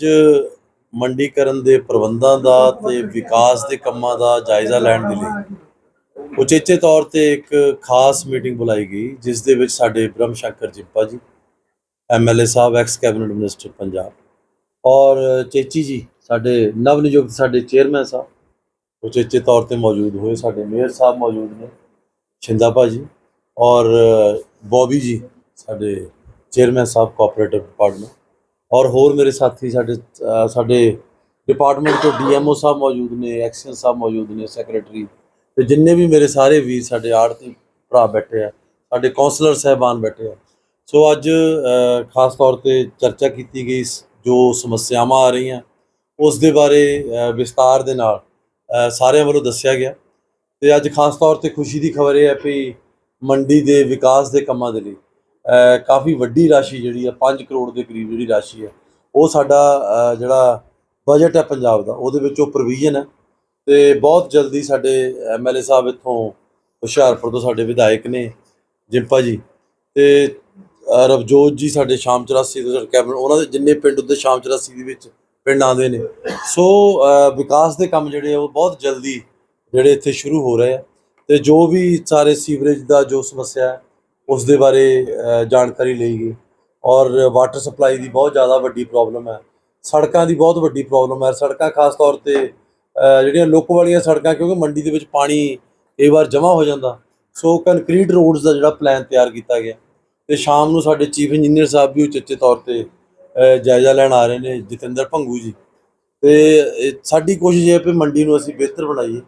ਅੱਜ ਮੰਡੀਕਰਨ ਦੇ ਪ੍ਰਬੰਧਾਂ ਦਾ ਤੇ ਵਿਕਾਸ ਦੇ ਕੰਮਾਂ ਦਾ ਜਾਇਜ਼ਾ ਲੈਣ ਦੇ ਲਈ ਉਚੇਚੇ ਤੌਰ ਤੇ ਇੱਕ ਖਾਸ ਮੀਟਿੰਗ ਬੁਲਾਈ ਗਈ, ਜਿਸ ਦੇ ਵਿੱਚ ਸਾਡੇ Brahm Shankar Jimpa ji MLA sahib, ex cabinet minister Punjab ਔਰ ਚੇਚੀ ਜੀ, ਸਾਡੇ ਨਵ ਨਿਯੁਕਤ ਸਾਡੇ ਚੇਅਰਮੈਨ ਸਾਹਿਬ ਉਚੇਚੇ ਤੌਰ ਤੇ ਮੌਜੂਦ ਹੋਏ, ਸਾਡੇ ਮੇਅਰ ਸਾਹਿਬ ਮੌਜੂਦ ਨੇ ਸ਼ਿੰਦਾ ਭਾਜੀ ਔਰ ਬੌਬੀ ਜੀ, ਸਾਡੇ ਚੇਅਰਮੈਨ ਸਾਹਿਬ, ਕੋਆਪਰੇਟਿਵ ਡਿਪਾਰਟਮੈਂਟ ਔਰ ਹੋਰ ਮੇਰੇ ਸਾਥੀ ਸਾਡੇ ਸਾਡੇ ਡਿਪਾਰਟਮੈਂਟ ਤੋਂ ਡੀਐਮਓ ਸਾਹਿਬ ਮੌਜੂਦ ਨੇ ਐਕਸ਼ਨ ਸਾਹਿਬ ਮੌਜੂਦ ਨੇ ਸੈਕਟਰੀ ਤੇ ਜਿੰਨੇ ਵੀ ਮੇਰੇ ਸਾਰੇ ਵੀਰ ਸਾਡੇ ਆੜਤੀ ਭਰਾ ਬੈਠੇ ਆ ਸਾਡੇ ਕਾਉਂਸਲਰ ਸਹਿਬਾਨ ਬੈਠੇ ਆ। ਸੋ ਅੱਜ ਖਾਸ ਤੌਰ ਤੇ ਚਰਚਾ ਕੀਤੀ ਗਈ ਸ- ਜੋ ਸਮੱਸਿਆਵਾਂ ਆ ਰਹੀਆਂ ਉਸ ਦੇ ਬਾਰੇ ਅਹ, ਵਿਸਤਾਰ ਦੇ ਨਾਲ ਸਾਰਿਆਂ ਵੱਲੋਂ ਦੱਸਿਆ ਗਿਆ। ਤੇ ਅੱਜ ਖਾਸ ਤੌਰ ਤੇ ਖੁਸ਼ੀ ਦੀ ਖਬਰ ਇਹ ਹੈ ਕਿ ਮੰਡੀ ਦੇ ਵਿਕਾਸ ਦੇ ਕੰਮਾਂ ਦੇ ਲਈ ਕਾਫੀ ਵੱਡੀ ਰਾਸ਼ੀ ਜਿਹੜੀ ਆ 5 ਕਰੋੜ ਦੇ ਕਰੀਬ ਜਿਹੜੀ ਰਾਸ਼ੀ ਹੈ ਉਹ ਸਾਡਾ ਜਿਹੜਾ ਬਜਟ ਹੈ ਪੰਜਾਬ ਦਾ, ਉਹਦੇ ਵਿੱਚ ਉਹ ਪ੍ਰੋਵੀਜ਼ਨ ਹੈ ਤੇ ਬਹੁਤ ਜਲਦੀ ਸਾਡੇ ਐਮਐਲਏ ਸਾਹਿਬ ਇੱਥੋਂ ਹੁਸ਼ਿਆਰਪੁਰ ਤੋਂ ਸਾਡੇ ਵਿਧਾਇਕ ਨੇ, ਜਿੰਪਾ ਜੀ, ਤੇ ਰਵਜੋਤ ਜੀ ਸਾਡੇ ਸ਼ਾਮ 84 ਤੋਂ ਸਾਡੇ ਕੈਬਨਿਟ, ਉਹਨਾਂ ਦੇ ਜਿੰਨੇ ਪਿੰਡ ਉੱਤੇ ਸ਼ਾਮ 84 ਦੇ ਵਿੱਚ ਪਿੰਡ ਆਉਂਦੇ ਨੇ। ਸੋ ਵਿਕਾਸ ਦੇ ਕੰਮ ਜਿਹੜੇ ਆ, ਉਹ ਬਹੁਤ ਜਲਦੀ ਜਿਹੜੇ ਇੱਥੇ ਸ਼ੁਰੂ ਹੋ ਰਹੇ ਆ। ਤੇ ਜੋ ਵੀ ਸਾਰੇ ਸੀਵਰੇਜ ਦਾ ਜੋ ਸਮੱਸਿਆ ਹੈ ਉਸ ਦੇ ਬਾਰੇ ਜਾਣਕਾਰੀ ਲਈ ਗਈ। ਔਰ ਵਾਟਰ ਸਪਲਾਈ ਦੀ ਬਹੁਤ ਜ਼ਿਆਦਾ ਵੱਡੀ ਪ੍ਰੋਬਲਮ ਹੈ। ਸੜਕਾਂ ਦੀ ਬਹੁਤ ਵੱਡੀ ਪ੍ਰੋਬਲਮ ਹੈ। ਸੜਕਾਂ ਖਾਸ ਤੌਰ ਤੇ ਜਿਹੜੀਆਂ ਲੋਕ ਵਾਲੀਆਂ ਸੜਕਾਂ, ਕਿਉਂਕਿ ਮੰਡੀ ਦੇ ਵਿੱਚ ਪਾਣੀ ਕਈ ਵਾਰ ਜਮ੍ਹਾਂ ਹੋ ਜਾਂਦਾ। ਸੋ ਕੰਕਰੀਟ ਰੋਡਸ ਦਾ ਜਿਹੜਾ ਪਲਾਨ ਤਿਆਰ ਕੀਤਾ ਗਿਆ। ਤੇ ਸ਼ਾਮ ਨੂੰ ਸਾਡੇ ਚੀਫ ਇੰਜੀਨੀਅਰ ਸਾਹਿਬ ਵੀ ਉਚੇਚੇ ਤੌਰ ਤੇ ਜਾਇਜ਼ਾ ਲੈਣ ਆ ਰਹੇ ਨੇ ਜਤਿੰਦਰ ਭੰਗੂ ਜੀ। ਤੇ ਸਾਡੀ ਕੋਸ਼ਿਸ਼ ਇਹ ਹੈ ਕਿ ਮੰਡੀ ਨੂੰ ਅਸੀਂ ਬਿਹਤਰ ਬਣਾਈਏ,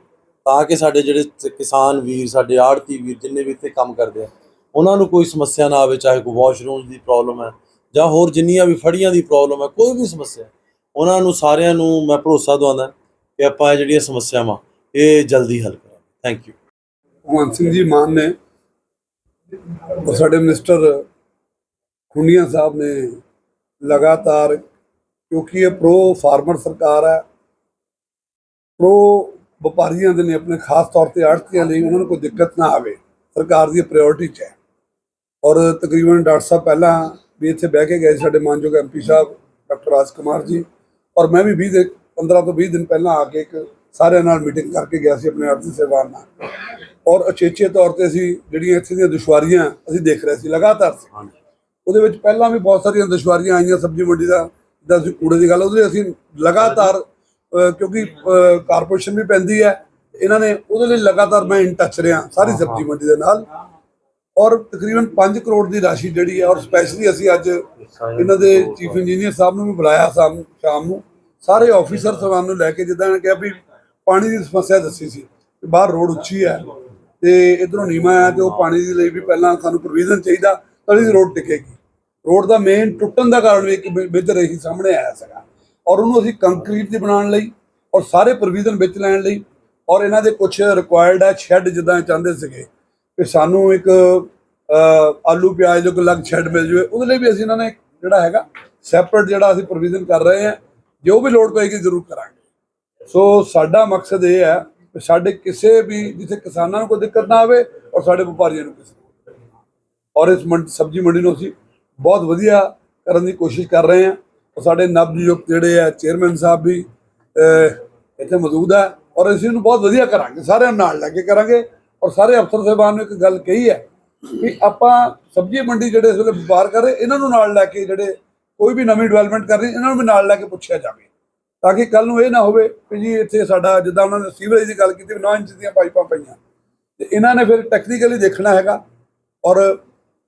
ਤਾਂ ਕਿ ਸਾਡੇ ਜਿਹੜੇ ਕਿਸਾਨ ਵੀਰ, ਸਾਡੇ ਆੜਤੀ ਵੀਰ, ਜਿੰਨੇ ਵੀ ਇੱਥੇ ਕੰਮ ਕਰਦੇ ਆ ਉਹਨਾਂ ਨੂੰ ਕੋਈ ਸਮੱਸਿਆ ਨਾ ਆਵੇ, ਚਾਹੇ ਕੋਈ ਵਾਸ਼ਰੂਮ ਦੀ ਪ੍ਰੋਬਲਮ ਹੈ ਜਾਂ ਹੋਰ ਜਿੰਨੀਆਂ ਵੀ ਫੜੀਆਂ ਦੀ ਪ੍ਰੋਬਲਮ ਹੈ, ਕੋਈ ਵੀ ਸਮੱਸਿਆ ਉਹਨਾਂ ਨੂੰ ਸਾਰਿਆਂ ਨੂੰ ਮੈਂ ਭਰੋਸਾ ਦਵਾਉਂਦਾ ਕਿ ਆਪਾਂ ਇਹ ਜਿਹੜੀਆਂ ਸਮੱਸਿਆਵਾਂ, ਇਹ ਜਲਦੀ ਹੱਲ ਕਰਾਂਗੇ। ਥੈਂਕ ਯੂ ਭਗਵੰਤ ਸਿੰਘ ਜੀ ਮਾਨ ਨੇ ਸਾਡੇ ਮਿਨਿਸਟਰ ਖੁੰਡੀਆਂ ਸਾਹਿਬ ਨੇ ਲਗਾਤਾਰ, ਕਿਉਂਕਿ ਇਹ ਪ੍ਰੋ ਫਾਰਮਰ ਸਰਕਾਰ ਹੈ ਪ੍ਰੋ ਵਪਾਰੀਆਂ ਦੇ ਨੇ ਆਪਣੇ ਖਾਸ ਤੌਰ ਤੇ ਆੜਤੀਆਂ ਲਈ ਉਹਨਾਂ ਨੂੰ ਕੋਈ ਦਿੱਕਤ ਨਾ ਆਵੇ, ਸਰਕਾਰ ਦੀ ਪ੍ਰਾਇੋਰਟੀ 'ਚ ਹੈ। ਔਰ ਤਕਰੀਬਨ ਡਾਕਟਰ ਸਾਹਿਬ ਪਹਿਲਾਂ ਵੀ ਇੱਥੇ ਬਹਿ ਕੇ ਗਏ ਸੀ ਸਾਡੇ ਮਾਨਯੋਗ ਐਮਪੀ ਸਾਹਿਬ ਡਾਕਟਰ ਰਾਜ ਕੁਮਾਰ ਜੀ। ਔਰ ਮੈਂ ਵੀ 20 ਦਿਨ 15 ਤੋਂ 20 ਦਿਨ ਪਹਿਲਾਂ ਆ ਕੇ ਇੱਕ ਸਾਰਿਆਂ ਨਾਲ ਮੀਟਿੰਗ ਕਰਕੇ ਗਿਆ ਸੀ ਆਪਣੇ ਆੜਤੀ ਸੇਵਾਨ ਨਾਲ। ਔਰ ਅਚੇਚੇ ਤੌਰ ਤੇ ਅਸੀਂ ਜਿਹੜੀਆਂ ਇੱਥੇ ਦੀਆਂ ਦੁਸ਼ਵਾਰੀਆਂ ਅਸੀਂ ਦੇਖ ਰਹੇ ਸੀ ਲਗਾਤਾਰ ਸੀ। ਉਹਦੇ ਵਿੱਚ ਪਹਿਲਾਂ ਵੀ ਬਹੁਤ ਸਾਰੀਆਂ ਦੁਸ਼ਵਾਰੀਆਂ ਆਈਆਂ ਸਬਜ਼ੀ ਮੰਡੀ ਦਾ ਜਿੱਦਾਂ ਅਸੀਂ ਕੂੜੇ ਦੀ ਗੱਲ ਉਹਦੇ ਅਸੀਂ ਲਗਾਤਾਰ ਕਿਉਂਕਿ ਕਾਰਪੋਰੇਸ਼ਨ ਵੀ ਪੈਂਦੀ ਹੈ। ਇਹਨਾਂ ਨੇ ਉਹਦੇ ਲਈ ਲਗਾਤਾਰ ਮੈਂ ਇਨ ਟੱਚ ਰਿਹਾ ਸਾਰੀ ਸਬਜ਼ੀ ਮੰਡੀ ਦੇ ਨਾਲ। ਔਰ ਤਕਰੀਬਨ 5 ਕਰੋੜ ਦੀ ਰਾਸ਼ੀ ਜਿਹੜੀ ਹੈ ਔਰ ਸਪੈਸ਼ਲੀ ਅਸੀਂ ਅੱਜ ਇਹਨਾਂ ਦੇ ਚੀਫ ਇੰਜੀਨੀਅਰ ਸਾਹਿਬ ਨੂੰ ਵੀ ਬੁਲਾਇਆ ਸ਼ਾਮ ਸ਼ਾਮ ਨੂੰ। ਸਾਰੇ ਆਫੀਸਰ ਸਾਹਿਬਾਨ ਨੂੰ ਲੈ ਕੇ ਜਿੱਦਾਂ ਇਹਨਾਂ ਕਿਹਾ ਵੀ ਪਾਣੀ ਦੀ ਸਮੱਸਿਆ ਦੱਸੀ ਸੀ ਕਿ ਬਾਹਰ ਰੋਡ ਉੱਚੀ ਹੈ ਤੇ ਇਧਰੋਂ ਨੀਵਾਂ ਹੈ ਤੇ ਉਹ ਪਾਣੀ ਦੇ ਲਈ ਵੀ ਪਹਿਲਾਂ ਸਾਨੂੰ ਪ੍ਰੋਵੀਜ਼ਨ ਚਾਹੀਦਾ ਤਾਂ ਹੀ ਰੋਡ ਟਿਕੇਗੀ। ਰੋਡ ਦਾ ਮੇਨ ਟੁੱਟਣ ਦਾ ਕਾਰਨ ਵੀ ਇੱਕ ਬਿੱਧਰ ਇਹੀ ਸਾਹਮਣੇ ਆਇਆ ਸੀਗਾ। ਔਰ ਉਹਨੂੰ ਅਸੀਂ ਕੰਕਰੀਟ ਦੀ ਬਣਾਉਣ ਲਈ ਔਰ ਸਾਰੇ ਪ੍ਰੋਵੀਜ਼ਨ ਵਿੱਚ ਲੈਣ ਲਈ ਔਰ ਇਹਨਾਂ ਦੇ ਕੁਝ ਰਿਕੁਆਇਰਡ ਹੈ ਸ਼ੈੱਡ ਜਿੱਦਾਂ ਚਾਹੁੰਦੇ ਸੀਗੇ। ਕਿ ਸਾਨੂੰ ਇੱਕ ਆਲੂ ਪਿਆਜ਼ ਜੋ ਅਲੱਗ ਸ਼ੈੱਡ ਮਿਲ ਜਾਵੇ। ਉਹਦੇ ਲਈ ਵੀ ਅਸੀਂ ਇਹਨਾਂ ਨੇ ਜਿਹੜਾ ਹੈਗਾ ਸੈਪਰੇਟ ਜਿਹੜਾ ਅਸੀਂ ਪ੍ਰੋਵੀਜ਼ਨ ਕਰ ਰਹੇ ਹਾਂ, ਜੋ ਵੀ ਲੋੜ ਪਏਗੀ ਜ਼ਰੂਰ ਕਰਾਂਗੇ। ਸੋ ਸਾਡਾ ਮਕਸਦ ਇਹ ਹੈ ਕਿ ਸਾਡੇ ਕਿਸੇ ਵੀ, ਜਿੱਥੇ ਕਿਸਾਨਾਂ ਨੂੰ ਕੋਈ ਦਿੱਕਤ ਨਾ ਆਵੇ ਔਰ ਸਾਡੇ ਵਪਾਰੀਆਂ ਨੂੰ ਕਿਸੇ ਔਰ ਇਸ ਮੰਡ, ਸਬਜ਼ੀ ਮੰਡੀ ਨੂੰ ਅਸੀਂ ਬਹੁਤ ਵਧੀਆ ਕਰਨ ਦੀ ਕੋਸ਼ਿਸ਼ ਕਰ ਰਹੇ ਹਾਂ। ਔਰ ਸਾਡੇ ਨਵ ਨਿਯੁਕਤ ਜਿਹੜੇ ਆ ਚੇਅਰਮੈਨ ਸਾਹਿਬ ਵੀ ਇੱਥੇ ਮੌਜੂਦ ਹੈ। ਔਰ ਅਸੀਂ ਇਹਨੂੰ ਬਹੁਤ ਵਧੀਆ ਕਰਾਂਗੇ, ਸਾਰਿਆਂ ਨਾਲ ਲੈ ਕੇ ਕਰਾਂਗੇ। ਔਰ ਸਾਰੇ ਅਫਸਰ ਸਾਹਿਬਾਨ ਨੂੰ ਇੱਕ ਗੱਲ ਕਹੀ ਹੈ ਵੀ ਆਪਾਂ ਸਬਜ਼ੀ ਮੰਡੀ ਜਿਹੜੇ ਇਸ ਵੇਲੇ ਵਪਾਰ ਕਰ ਰਹੇ, ਇਹਨਾਂ ਨੂੰ ਨਾਲ ਲੈ ਕੇ ਜਿਹੜੇ ਕੋਈ ਵੀ ਨਵੀਂ ਡਿਵੈਲਪਮੈਂਟ ਕਰ ਰਹੀ, ਇਹਨਾਂ ਨੂੰ ਵੀ ਨਾਲ ਲੈ ਕੇ ਪੁੱਛਿਆ ਜਾਵੇ। ਤਾਂ ਕਿ ਕੱਲ ਨੂੰ ਇਹ ਨਾ ਹੋਵੇ ਕਿ ਜੀ ਇੱਥੇ ਸਾਡਾ ਜਿੱਦਾਂ ਉਹਨਾਂ ਨੇ ਸੀਵਰੇਜ ਦੀ ਗੱਲ ਕੀਤੀ 9 ਇੰਚ ਦੀਆਂ ਪਾਈਪਾਂ ਪਈਆਂ। ਤੇ ਇਹਨਾਂ ਨੇ ਫਿਰ ਟੈਕਨੀਕਲੀ ਦੇਖਣਾ ਹੈਗਾ ਔਰ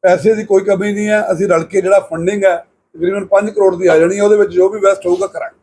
ਪੈਸੇ ਦੀ ਕੋਈ ਕਮੀ ਨਹੀਂ ਹੈ, ਅਸੀਂ ਰਲ ਕੇ ਜਿਹੜਾ ਫੰਡਿੰਗ ਹੈ ਤਕਰੀਬਨ 5 ਕਰੋੜ ਦੀ ਆ ਜਾਣੀ ਹੈ, ਉਹਦੇ ਵਿੱਚ ਜੋ ਵੀ ਵੈਸਟ ਹੋਊਗਾ ਕਰਾਂਗੇ।